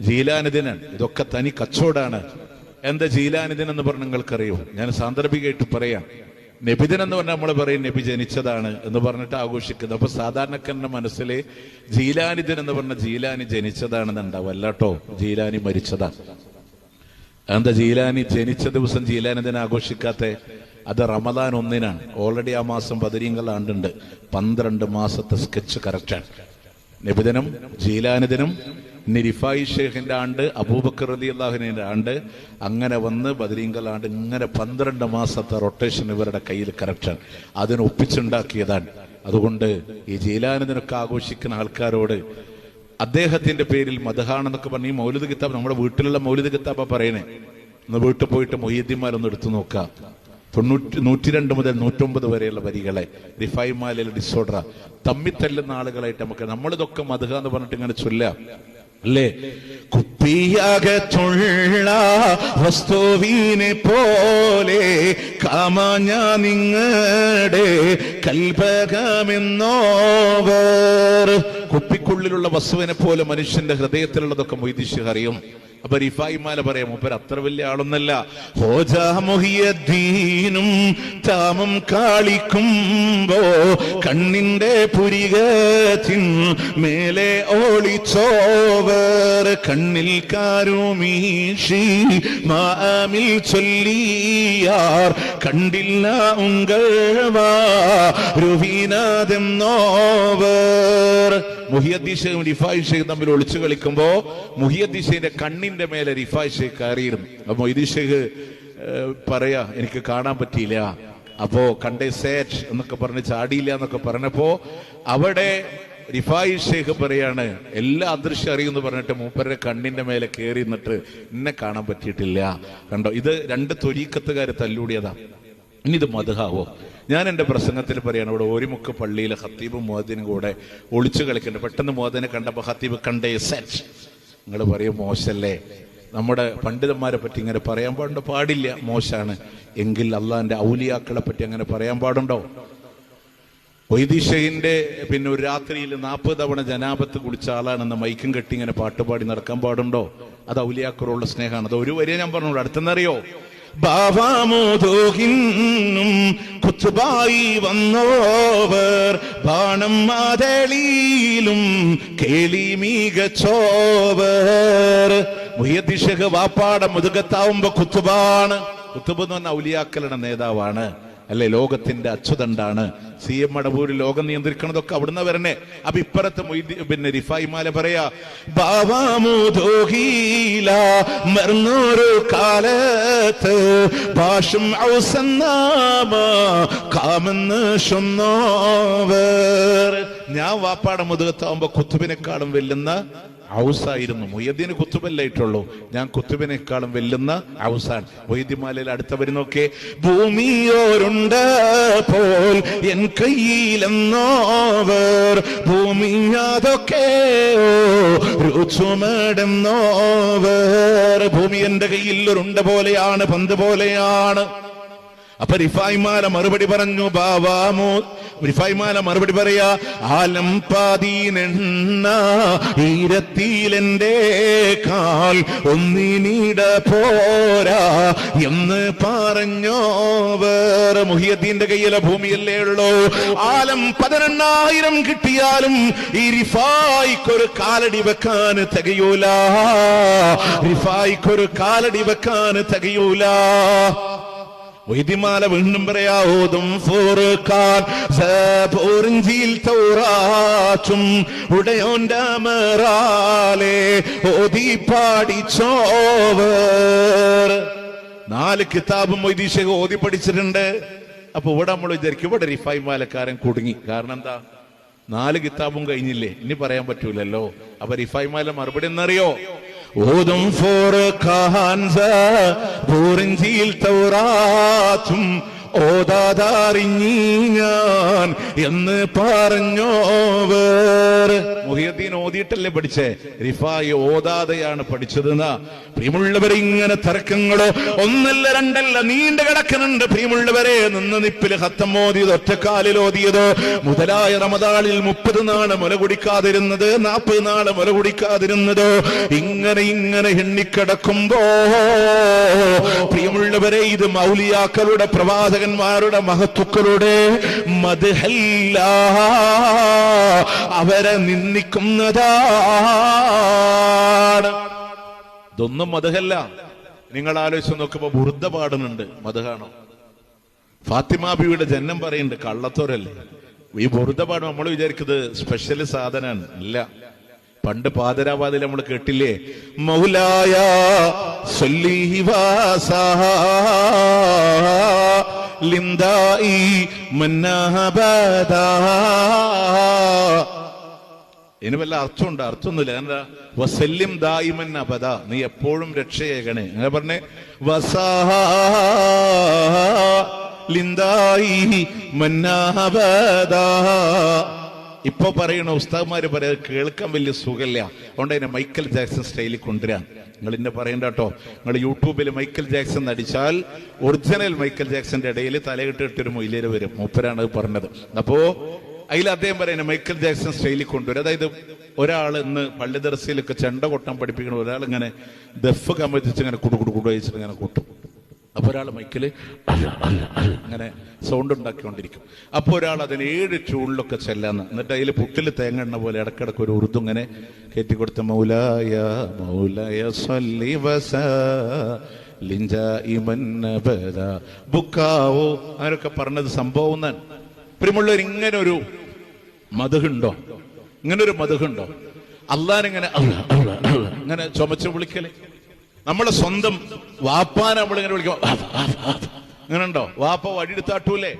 ജീലാനിദിനാണ് ഇതൊക്കെ തനി കച്ചോടാണ് എന്താ ജീലാനുദിനൻ എന്ന് പറഞ്ഞ് നിങ്ങൾക്കറിയോ? ഞാൻ സാന്ദർഭികമായിട്ട് പറയാം. നബിദിൻ എന്ന് പറഞ്ഞാൽ നമ്മൾ പറയും നബി ജനിച്ചതാണ് എന്ന് പറഞ്ഞിട്ട് ആഘോഷിക്കുന്നത്. അപ്പൊ സാധാരണക്കാരന്റെ മനസ്സിൽ ജീലാനിദിൻ എന്ന് പറഞ്ഞ ജീലാനി ജനിച്ചതാണെന്നുണ്ടാവും. അല്ലാട്ടോ ജീലാനി മരിച്ചതാണ് എന്താ ജീലാനി ജനിച്ച ദിവസം ജീലാനിദിനെ ആഘോഷിക്കാത്ത? അത് റമദാൻ ഒന്നിനാണ്. ഓൾറെഡി ആ മാസം പതിരീങ്കൽ ആണ്ടുണ്ട്. പന്ത്രണ്ട് മാസത്തെ സ്കെച്ച് കറക്റ്റാണ്. നബിദിനം ജീലാനിദിനം ഇനി റിഫായി ഷേഖിന്റെ ആണ്ട് അബൂബക്കർ അലി അള്ളാഹുവിന്റെ ആണ്ട് അങ്ങനെ വന്ന് ബദരീങ്കൽ ആണ്ട് ഇങ്ങനെ പന്ത്രണ്ട് മാസത്തെ റൊട്ടേഷൻ ഇവരുടെ കയ്യിൽ കറക്ഷൻ അതിന് ഒപ്പിച്ചുണ്ടാക്കിയതാണ്. അതുകൊണ്ട് ഈ ജയിലാനന്ദനൊക്കെ ആഘോഷിക്കുന്ന ആൾക്കാരോട് അദ്ദേഹത്തിന്റെ പേരിൽ മദഹാണെന്നൊക്കെ പറഞ്ഞ് ഈ മൗലിദ് കിതാബ് നമ്മുടെ വീട്ടിലുള്ള മൗലിദ് കിതാബ പറയണേ. ഒന്ന് വീട്ടിൽ പോയിട്ട് മൊയ്യദ്ദിമാരൊന്ന് എടുത്തു നോക്കാം. തൊണ്ണൂറ്റി നൂറ്റിരണ്ട് മുതൽ നൂറ്റൊമ്പത് വരെയുള്ള വരികളെ റിഫൈമാലിൽ ഡിസോർഡർ തമ്മിത്തല്ലുന്ന ആളുകളായിട്ട് നമുക്ക് നമ്മളിതൊക്കെ മധുഹ എന്ന് പറഞ്ഞിട്ട് ഇങ്ങനെ ചൊല്ലാം. അല്ലേ? കുപ്പിയകത്തുള്ള വസ്തുവിനെ പോലെ കാമാഞ്ഞ നിങ്ങളുടെ കൽപകമെന്നോവർ കുപ്പിക്കുള്ളിലുള്ള വസ്തുവിനെ പോലെ മനുഷ്യന്റെ ഹൃദയത്തിലുള്ളതൊക്കെ മൊയ്തിഷ് അറിയും. അപ്പൊ റിഫായിമാല പറയാം മൂപ്പർ അത്ര വലിയ ആളൊന്നല്ല. ഹോജാമുഹിയദ്ദീനും താമം കാളിക്കുമ്പോ കണ്ണിന്റെ പുരികത്തിൻ മേലെ ഓളിച്ചോവർ കണ്ണിൽ കാരുമീഷി മാമിൽ ചൊല്ലിയാർ കണ്ടില്ല ഉങ്കൾവാ രുവീനാദം നോവർ മുഹിയദ്ദീഷയും റിഫായ് ഷെയ്ഖും തമ്മിൽ ഒളിച്ചു കളിക്കുമ്പോ മുഹിയദ്ദീഷയുടെ കണ്ണിന്റെ മേലെ റിഫായ് ഷെയ്ഖ് കയറിയിരുന്നു. അപ്പൊ മൊയ്തീ ഷെയ്ഖ് പറയാ എനിക്ക് കാണാൻ പറ്റിയില്ല. അപ്പോ കണ്ടേ സേറ്റ് എന്നൊക്കെ പറഞ്ഞ് ചാടിയില്ല എന്നൊക്കെ പറഞ്ഞപ്പോ അവിടെ റിഫായി ഷെയ്ഖ് പറയാണ് എല്ലാ അദൃശ്യം അറിയുമെന്ന് പറഞ്ഞിട്ട് മൂപ്പരുടെ കണ്ണിന്റെ മേലെ കയറി നിന്നിട്ട് എന്നെ കാണാൻ പറ്റിയിട്ടില്ല. കണ്ടോ? ഇത് രണ്ട് തൊരീക്കത്തുകാര് തല്ലൂടിയതാ ഇനി ഇത് മധുഹാവോ ഞാൻ എന്റെ പ്രസംഗത്തിൽ പറയാണ് ഇവിടെ ഒരുമുക്ക് പള്ളിയിലെ ഹത്തീബും മോദിനും കൂടെ ഒളിച്ചു കളിക്കുന്നുണ്ട് പെട്ടെന്ന് മോദിനെ കണ്ടപ്പോൾ ഹത്തീബ് കണ്ടേ സെറ്റ് നിങ്ങൾ പറയും മോശല്ലേ. നമ്മുടെ പണ്ഡിതന്മാരെ പറ്റി ഇങ്ങനെ പറയാൻ പാടുണ്ടോ? പാടില്ല മോശാണ്. എങ്കിൽ അള്ളാഹിന്റെ ഔലിയാക്കളെ പറ്റി അങ്ങനെ പറയാൻ പാടുണ്ടോ? വൈദിഷയിന്റെ പിന്നെ ഒരു രാത്രിയിൽ നാൽപ്പത് തവണ ജനാപത്ത് കുളിച്ച ആളാണെന്ന് മൈക്കും കെട്ടി ഇങ്ങനെ പാട്ടുപാടി നടക്കാൻ പാടുണ്ടോ? അത് ഔലിയാക്കറുള്ള സ്നേഹമാണ്. അത് ഒരു വരിയെ ഞാൻ പറഞ്ഞോളൂ അടുത്തെന്നറിയോ? ബാവാമോദോഹിന്നും കുത്തുബായി വന്നോവർ. ബാണം മാതളിയിലും കേളി മികച്ചോവർ. മുഹ്യദിഷക വാപ്പാട മുതുകത്താവുമ്പോ കുത്തുബാണ്. കുത്തുബ് എന്ന് പറഞ്ഞ ഔലിയാക്കളുടെ നേതാവാണ്. അല്ലെ ലോകത്തിന്റെ അച്ചുതണ്ടാണ്. സി എം മടവൂര് ലോകം നിയന്ത്രിക്കണതൊക്കെ അവിടുന്ന് വരണേ. അപ്പൊ ഇപ്പുറത്ത് പിന്നെ റിഫായിമാല പറയാ കാലത്ത് ഭാഷം കാമെന്ന് ഞാൻ വാപ്പാടെ മുതുകത്താവുമ്പോ കുത്തുബിനെക്കാളും വെല്ലുന്ന ഔസായിരുന്നു മൊയ്യദ്ദീന് കുത്തുബല്ലായിട്ടുള്ളൂ ഞാൻ കുത്തുബിനേക്കാളും വെല്ലുന്ന ഔസാൻ മൊയ്യദ്ദിമാലയിൽ അടുത്ത വരുന്നൊക്കെ ഭൂമിയോരുണ്ട് പോൽ എൻ കയ്യിലെന്നോവർ. ഭൂമി അതൊക്കെ രുചുമടുന്നോവർ. ഭൂമി എന്റെ കയ്യിൽ ഒരുണ്ട പോലെയാണ് പന്ത് പോലെയാണ്. അപ്പൊ റിഫായ്മാല മറുപടി പറഞ്ഞു ബാവാമോ റിഫായ്മാല മറുപടി പറയാ ആലം പാതീനെണ്ണ ഈരത്തിയിലെന്റെ കാൽ ഒന്നിനീട പോരാ എന്ന് പറഞ്ഞോവർ മുഹിയത്തിന്റെ കയ്യിലെ ഭൂമിയല്ലേ ഉള്ളൂ. ആലം പതിനെണ്ണായിരം കിട്ടിയാലും ഈ റിഫായിക്കൊരു കാലടി വെക്കാൻ തികയൂല. റിഫായിക്കൊരു കാലടി വെക്കാൻ തികയൂല. വൈദ്യമാല വീണ്ടും പറയാവോതും തോറാച്ചും ഉടയോന്റെ മറാലെ ഓതി പാടിച്ചോവർ. നാല് കിതാബും വൈദീശക ഓതി പഠിച്ചിട്ടുണ്ട്. അപ്പൊ ഇവിടെ നമ്മൾ വിചാരിക്കും ഇവിടെ റിഫൈ മാലക്കാരൻ കുടുങ്ങി. കാരണം എന്താ? നാല് കിതാബും കഴിഞ്ഞില്ലേ? ഇനി പറയാൻ പറ്റൂലല്ലോ. അപ്പൊ റിഫൈമാല മാല മറുപടി എന്നറിയോ? ഓതും ഫോർ പൂറിഞ്ചിയിൽ തൗറാത്തും ഓതാതാറിഞ്ഞീ ഞാൻ എന്ന് പറഞ്ഞോവർ മുഹിയദ്ദീൻ ഓതിയിട്ടല്ലേ പഠിച്ചേ? റിഫായി ഓതാതെയാണ് പഠിച്ചതെന്ന. പ്രിയമുള്ളവരെ ഇങ്ങനെ തർക്കങ്ങളോ ഒന്നല്ല രണ്ടല്ല നീണ്ടു കിടക്കുന്നുണ്ട്. പ്രിയമുള്ളവരെ നിന്ന് നിപ്പിൽ ഹത്തം ഓതിയത് ഒറ്റക്കാലിൽ ഓതിയതോ മുതലായ റമദാളിൽ മുപ്പത് നാൾ മുല കുടിക്കാതിരുന്നത് നാൽപ്പത് നാൾ മുല കുടിക്കാതിരുന്നത് ഇങ്ങനെ ഇങ്ങനെ എണ്ണിക്കിടക്കുമ്പോ പ്രിയമുള്ളവരെ ഇത് മൗലിയാക്കളുടെ പ്രവാചകന്മാരുടെ മഹത്വക്കളുടെ മധുഹല്ല അവരെ നിന്ദിക്കുന്നതാണ്. ഇതൊന്നും മതഹല്ല. നിങ്ങൾ ആലോചിച്ച് നോക്കുമ്പോ വൃദ്ധ പാടുന്നുണ്ട് മധുഹാണോ ഫാത്തിമാബിയുടെ ജന്മം പറയുന്നുണ്ട് കള്ളത്തോരല്ലേ. ഈ വൃദ്ധ പാട് നമ്മൾ വിചാരിക്കുന്നത് സ്പെഷ്യൽ സാധനമാണ്. അല്ല പണ്ട് പാതരാബാദിൽ നമ്മൾ കേട്ടില്ലേ? മൗലായ വാസാ ലിന്ദായി മന്നാബദാ ഇനി വല്ല അർത്ഥമുണ്ട്? അർത്ഥമൊന്നുമില്ല. എന്താ? വസല്യം ദായിമൻ അപദ നീ എപ്പോഴും രക്ഷയേകണേ. അങ്ങനെ പറഞ്ഞേ. വസഹ ലിന്ദായി മന്നാബദാ. ഇപ്പൊ പറയണ ഉസ്താദ്മാര് പറയാ കേൾക്കാൻ വലിയ സുഖമില്ല. അതുകൊണ്ട് അതിനെ മൈക്കൽ ജാക്സൺ സ്റ്റൈലിൽ കൊണ്ടുവരാൻ നിങ്ങൾ ഇന്നെ പറയണ്ട കേട്ടോ. നിങ്ങൾ യൂട്യൂബിൽ മൈക്കൽ ജാക്സൺ നടിച്ചാൽ ഒറിജിനൽ മൈക്കൽ ജാക്സന്റെ ഇടയിൽ തലയിട്ട് ഇട്ടൊരു മൊയിലേര് വരും. മൂപ്പരാണ് പറഞ്ഞത്. അപ്പോ അതിൽ അദ്ദേഹം പറയുന്നത് മൈക്കൽ ജാക്സൺ സ്റ്റൈലിൽ കൊണ്ടുവരും. അതായത് ഒരാൾ ഇന്ന് പള്ളി ദർശയിലൊക്കെ ചെണ്ട കൊട്ടാൻ പഠിപ്പിക്കുന്ന ഒരാൾ ഇങ്ങനെ ദഫ് കമ്പിച്ചിട്ട് ഇങ്ങനെ കുടു കുടു കുടു വെച്ചിട്ട് ഇങ്ങനെ കൊട്ടും. അപ്പൊ ഒരാൾ മൈക്കിൽ അല്ല അല്ല അല്ല. അങ്ങനെ സൗണ്ട് ഉണ്ടാക്കിക്കൊണ്ടിരിക്കും. അപ്പൊ ഒരാൾ അതിന് ഏഴ് ചൂളിലൊക്കെ ചെല്ലാന്ന്. എന്നിട്ട് അതിൽ പുട്ടിൽ തേങ്ങ എണ്ണ പോലെ ഇടക്കിടക്ക് ഒരു ഉറുദു ഇങ്ങനെ കയറ്റി കൊടുത്ത മൗലായ മൗലായ സല്ലി വസ ലിഞ്ച ബുക്കാവോ. അങ്ങനെയൊക്കെ പറഞ്ഞത് സംഭവം എന്നാണ്. പ്രിയമുള്ളവർ ഇങ്ങനെ ഒരു മതകുണ്ടോ ഇങ്ങനൊരു ഒരു മതകുണ്ടോ അള്ളാനിങ്ങനെ അള്ളാ, അള്ളാ, അള്ളാ, ഇങ്ങനെ ചുമച്ച് വിളിക്കൽ. നമ്മളെ സ്വന്തം വാപ്പാനെ നമ്മളിങ്ങനെ വിളിക്കും ഇങ്ങനെ ഉണ്ടോ വാപ്പ വഴിയെടുത്താട്ടൂലേ